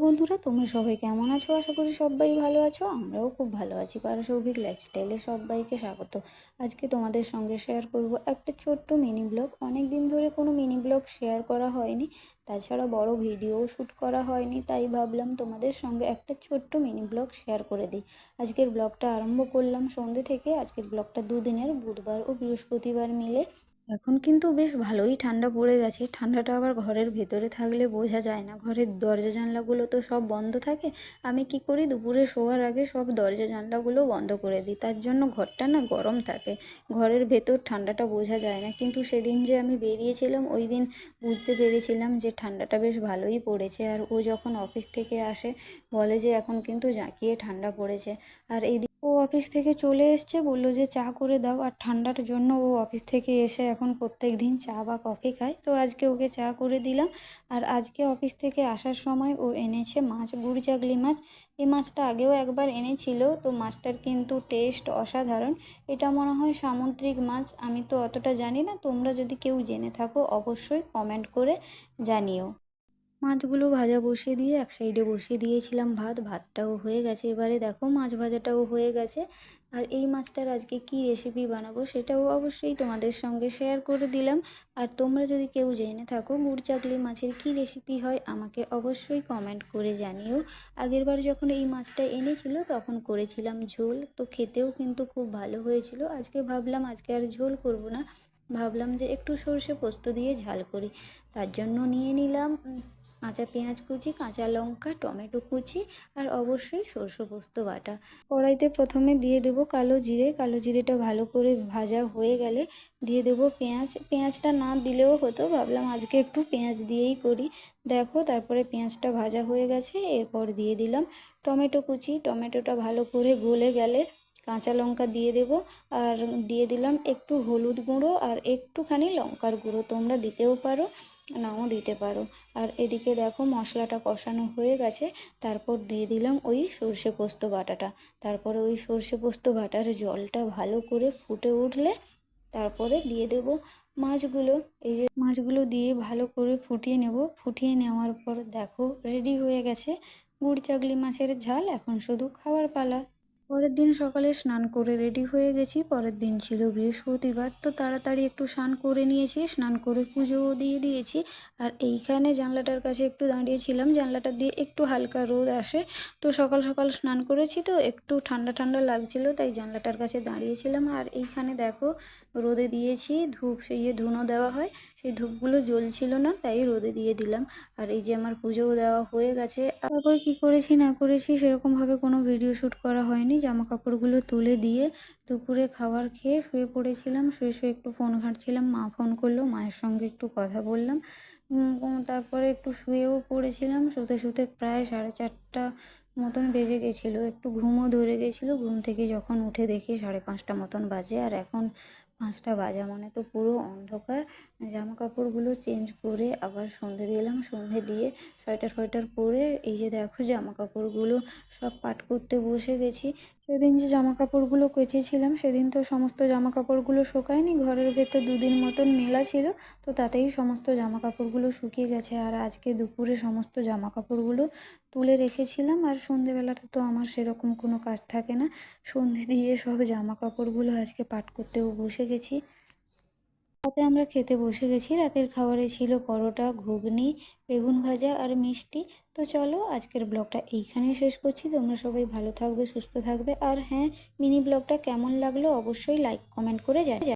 বন্ধুরা, তোমরা সবাই কেমন আছো? আশা করি সবাই ভালো আছো। আমরাও খুব ভালো আছি। পারসৌভিক লাইফস্টাইলে সবাইকে স্বাগত। আজকে তোমাদের সঙ্গে শেয়ার করব একটা ছোট্ট মিনি ব্লগ অনেক দিন ধরে কোনো মিনি ব্লগ শেয়ার করা হয়নি। তাছাড়া বড় ভিডিও শ্যুট করা হয়নি। তাই ভাবলাম তোমাদের সঙ্গে একটা ছোট্ট মিনি ব্লগ শেয়ার করে দিই। আজকের ব্লগটা আরম্ভ করলাম সন্ধ্যে থেকে। আজকের ব্লগটা দুদিনের, বুধবার ও বৃহস্পতিবার মিলে। এখন কিন্তু বেশ ভালোই ঠান্ডা পড়ে গেছে। ঠান্ডাটা আবার ঘরের ভেতরে থাকলে বোঝা যায় না। ঘরের দরজা জানলাগুলো তো সব বন্ধ থাকে। আমি কি করি? দুপুরে শোয়ার আগে সব দরজা জানলাগুলো বন্ধ করে দিই। তার জন্য ঘরটা না গরম থাকে। ঘরের ভেতর ঠান্ডাটা বোঝা যায় না। কিন্তু সেদিন যে আমি বেরিয়েছিলাম, ওই দিন বুঝতে পেরেছিলাম যে ঠান্ডাটা বেশ ভালোই পড়েছে। আর ও যখন অফিস থেকে আসে, বলে যে এখন কিন্তু জাঁকিয়ে ঠান্ডা পড়েছে। আর এই ও অফিস থেকে চলে এসছে, বলল যে চা করে দাও আর ঠান্ডার জন্য ও অফিস থেকে এসে এখন প্রত্যেক দিন চা বা কফি খায়। তো আজকে ওকে চা করে দিলাম আর আজকে অফিস থেকে আসার সময় ও এনেছে মাছ গুড়চাগলি মাছ। এই মাছটা আগেও একবার এনেছিল, তো মাছটার কিন্তু টেস্ট অসাধারণ। এটা মনে হয় সামুদ্রিক মাছ, আমি তো অতটা জানি না। তোমরা যদি কেউ জেনে থাকো, অবশ্যই কমেন্ট করে জানিও। মাছগুলো ভাজা বসিয়ে দিয়ে এক সাইডে বসিয়ে দিয়েছিলাম ভাত, ভাতটাও হয়ে গেছে। এবারে দেখো মাছ ভাজাটাও হয়ে গেছে। আর এই মাছটার আজকে কি রেসিপি বানাবো সেটাও অবশ্যই তোমাদের সঙ্গে শেয়ার করে দিলাম। আর তোমরা যদি কেউ জেনে থাকো গুড় চাকলি মাছের কি রেসিপি হয়, আমাকে অবশ্যই কমেন্ট করে জানিও। আগেরবার যখন এই মাছটা এনেছিল তখন করেছিলাম ঝোল, তো খেতেও কিন্তু খুব ভালো হয়েছিল। আজকে ভাবলাম আজকে আর ঝোল করব না। ভাবলাম যে একটু সর্ষে পোস্ত দিয়ে ঝাল করি, তার জন্য নিয়ে নিলাম। কাঁচা পেঁয়াজ কুচি, কাঁচা লঙ্কা, টমেটো কুচি আর অবশ্যই সরষে পোস্ত বাটা। কড়াইতে প্রথমে দিয়ে দেবো কালো জিরে। কালো জিরেটা ভালো করে ভাজা হয়ে গেলে দিয়ে দেবো পেঁয়াজ। পেঁয়াজটা না দিলেও হতো, ভাবলাম আজকে একটু পেঁয়াজ দিয়েই করি। দেখো তারপরে পেঁয়াজটা ভাজা হয়ে গেছে, এরপর দিয়ে দিলাম টমেটো কুচি। টমেটোটা ভালো করে গলে গেলে কাঁচা লঙ্কা দিয়ে দেব আর দিয়ে দিলাম একটু হলুদ গুঁড়ো আর একটুখানি লঙ্কার গুঁড়ো। তোমরা দিতেও পারো। নাও দিতে পারো। আর এদিকে দেখো মশলাটা কষানো হয়ে গেছে। তারপর দিয়ে দিলাম ওই সর্ষে পোস্ত বাটাটা। তারপরে ওই সর্ষে পোস্ত বাটার জলটা ভালো করে ফুটে উঠলে তারপরে দিয়ে দেব মাছগুলো। এই যে মাছগুলো দিয়ে ভালো করে ফুটিয়ে নেব। ফুটিয়ে নেওয়ার পর দেখো রেডি হয়ে গেছে। গুড় চাগলি মাছের ঝাল। এখন শুধু খাওয়ার পালা। পরের দিন সকালে স্নান করে রেডি হয়ে গেছি। পরের দিন ছিল বৃহস্পতিবার, তো তাড়াতাড়ি একটু স্নান করে নিয়েছি। স্নান করে পুজোও দিয়ে দিয়েছি। আর এইখানে জানলাটার কাছে একটু দাঁড়িয়েছিলাম জানলাটা দিয়ে একটু হালকা রোদ আসে, তো সকাল সকাল স্নান করেছি তো একটু ঠান্ডা ঠান্ডা লাগছিল, তাই জানলাটার কাছে দাঁড়িয়েছিলাম আর এইখানে দেখো, রোদে দিয়েছি ধূপ, সেই ধুনো দেওয়া হয়, সেই ধূপগুলো জ্বলছিল না, তাই রোদে দিয়ে দিলাম। আর এই যে আমার পুজোও দেওয়া হয়ে গেছে। তারপর কি করেছি না করেছি সেরকমভাবে কোনো ভিডিও শ্যুট করা হয়নি। জামা কাপড়গুলো তুলে দিয়ে দুপুরে খাবার খেয়ে শুয়ে পড়েছিলাম, শুয়ে শুয়ে একটু ফোন ঘাঁটছিলাম, মা ফোন করল, মায়ের সঙ্গে একটু কথা বললাম। তারপরে একটু শুয়েও পড়েছিলাম, শুতে শুতে প্রায় সাড়ে চারটা মতন বেজে গেছিল। একটু ঘুমও ধরে গেছিল, ঘুম থেকে যখন উঠে দেখি সাড়ে পাঁচটা মতন বাজে। আর এখন পাঁচটা বাজা। মানে তো পুরো অন্ধকার। জামা কাপড়গুলো চেঞ্জ করে আবার সন্ধে দিলাম সন্ধে দিয়ে সোয়েটার ফোয়েটার পরে এই যে দেখো জামা কাপড়গুলো সব পাট করতে বসে গেছি। সেদিন যে জামা কাপড়গুলো কেচেছিলাম, সেদিন তো সমস্ত জামা কাপড়গুলো শোকায়নি। ঘরের ভেতর দুদিন মতন মেলা ছিল, তো তাতেই সমস্ত জামা কাপড়গুলো শুকিয়ে গেছে। আর আজকে দুপুরে সমস্ত জামা কাপড়গুলো তুলে রেখেছিলাম, আর সন্ধেবেলাতে তো আমার সেরকম কোনো কাজ থাকে না। সন্ধে দিয়ে সব জামা কাপড়গুলো আজকে পাট করতেও বসে গেছি। রাতে আমরা খেতে বসে গেছি। রাতের খাবারে ছিল পরোটা, ঘুগনি, বেগুন ভাজা আর মিষ্টি। তো চলো আজকের ব্লগটা এইখানেই শেষ করছি। তোমরা সবাই ভালো থাকবে, সুস্থ থাকবে। আর হ্যাঁ মিনি ব্লগটা কেমন লাগল অবশ্যই লাইক কমেন্ট করে জানি